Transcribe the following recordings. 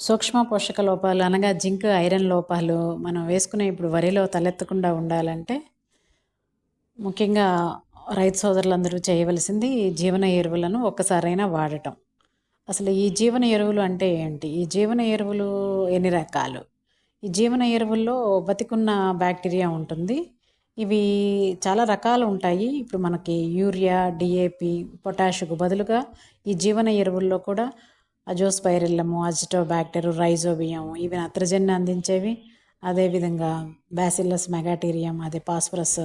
సూక్ష్మ పోషక లోపాలు అనగా జింక్ ఐరన్ లోపాలు మనం వేసుకునే ఇప్పుడు వరిలో తలెత్తకుండా ఉండాలంటే ముఖ్యంగా రైతు సోదరులందరూ చేయవలసింది జీవన ఎరువులను ఒక్కసారైనా వాడటం. అసలు ఈ జీవన ఎరువులు అంటే ఏంటి? ఈ జీవన ఎరువులు ఎన్ని రకాలు? ఈ జీవన ఎరువుల్లో బతికున్న బ్యాక్టీరియా ఉంటుంది. ఇవి చాలా రకాలు ఉంటాయి. ఇప్పుడు మనకి యూరియా డిఏపి పొటాషుకు బదులుగా ఈ జీవన ఎరువుల్లో కూడా అజోస్పైరిల్లము అజిటోబ్యాక్టర్ రైజోబియం ఇవి నత్రజన్ని అందించేవి. అదేవిధంగా బ్యాసిల్లస్ మెగాటీరియం అదే పాస్ఫరస్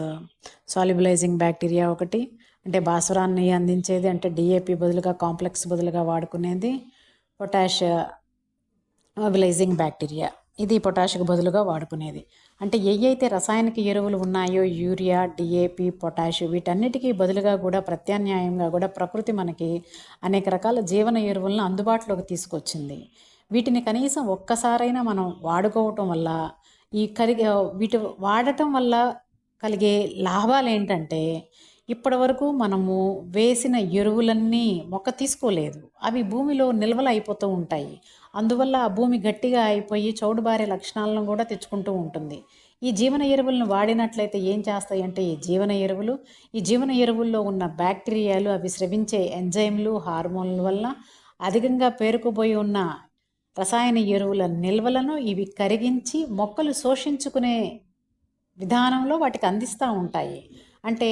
సాల్యుబలైజింగ్ బ్యాక్టీరియా ఒకటి. అంటే భాస్వరాన్ని అందించేది అంటే డిఏపి బదులుగా కాంప్లెక్స్ బదులుగా వాడుకునేది పొటాష్ మొబిలైజింగ్ బ్యాక్టీరియా. ఇది పొటాష్కి బదులుగా వాడుకునేది. అంటే ఏ అయితే రసాయనిక ఎరువులు ఉన్నాయో యూరియా డిఏపి పొటాష్ వీటన్నిటికీ బదులుగా కూడా ప్రత్యామ్నాయంగా కూడా ప్రకృతి మనకి అనేక రకాల జీవన ఎరువులను అందుబాటులోకి తీసుకొచ్చింది. వీటిని కనీసం ఒక్కసారైనా మనం వాడుకోవటం వల్ల ఈ కలిగే వీటి వాడటం వల్ల కలిగే లాభాలు ఏంటంటే ఇప్పటి వరకు మనము వేసిన ఎరువులన్నీ మొక్క తీసుకోలేదు. అవి భూమిలో నిల్వలు అయిపోతూ ఉంటాయి. అందువల్ల ఆ భూమి గట్టిగా అయిపోయి చౌడుబారే లక్షణాలను కూడా తెచ్చుకుంటూ ఉంటుంది. ఈ జీవన ఎరువులను వాడినట్లయితే ఏం చేస్తాయి అంటే ఈ జీవన ఎరువులు ఈ జీవన ఎరువుల్లో ఉన్న బ్యాక్టీరియాలు అవి స్రవించే ఎంజైమ్లు హార్మోన్ల వల్ల అధికంగా పేరుకుపోయి ఉన్న రసాయన ఎరువుల నిల్వలను ఇవి కరిగించి మొక్కలు శోషించుకునే విధానంలో వాటికి అందిస్తూ ఉంటాయి. అంటే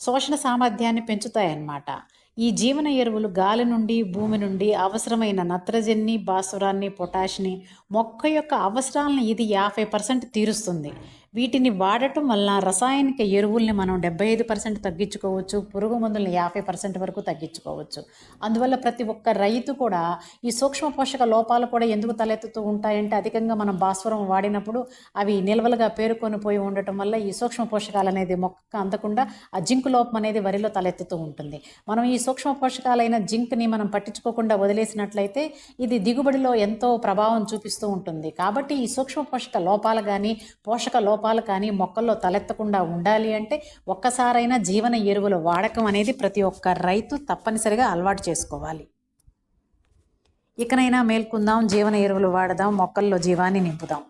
శోషణ సామర్థ్యాన్ని పెంచుతాయన్నమాట. ఈ జీవన ఎరువులు గాలి నుండి భూమి నుండి అవసరమైన నత్రజన్ని భాస్వరాన్ని పొటాష్ని మొక్క యొక్క అవసరాలను ఇది యాభై పర్సెంట్ తీరుస్తుంది. వీటిని వాడటం వల్ల రసాయనిక ఎరువుల్ని మనం డెబ్బై ఐదు పర్సెంట్ తగ్గించుకోవచ్చు పురుగు మందుల్ని యాభై పర్సెంట్ వరకు తగ్గించుకోవచ్చు. అందువల్ల ప్రతి ఒక్క రైతు కూడా ఈ సూక్ష్మ పోషక లోపాలు కూడా ఎందుకు తలెత్తుతూ ఉంటాయంటే అధికంగా మనం భాస్వరం వాడినప్పుడు అవి నిల్వలుగా పేరుకొని పోయి ఉండటం వల్ల ఈ సూక్ష్మ పోషకాలు అనేది మొక్క అందకుండా ఆ జింక్ లోపం అనేది వరిలో తలెత్తుతూ ఉంటుంది. మనం ఈ సూక్ష్మ పోషకాలైన జింక్ని మనం పట్టించుకోకుండా వదిలేసినట్లయితే ఇది దిగుబడిలో ఎంతో ప్రభావం చూపిస్తూ ఉంటుంది. కాబట్టి ఈ సూక్ష్మ పోషక లోపాలు కానీ పోషక లోపాలు కానీ మొక్కల్లో తలెత్తకుండా ఉండాలి అంటే ఒక్కసారైనా జీవన ఎరువుల వాడకం అనేది ప్రతి ఒక్క రైతు తప్పనిసరిగా అలవాటు చేసుకోవాలి. ఇకనైనా మేల్కొందాం జీవన ఎరువులు వాడదాం మొక్కల్లో జీవాన్ని నింపుదాం.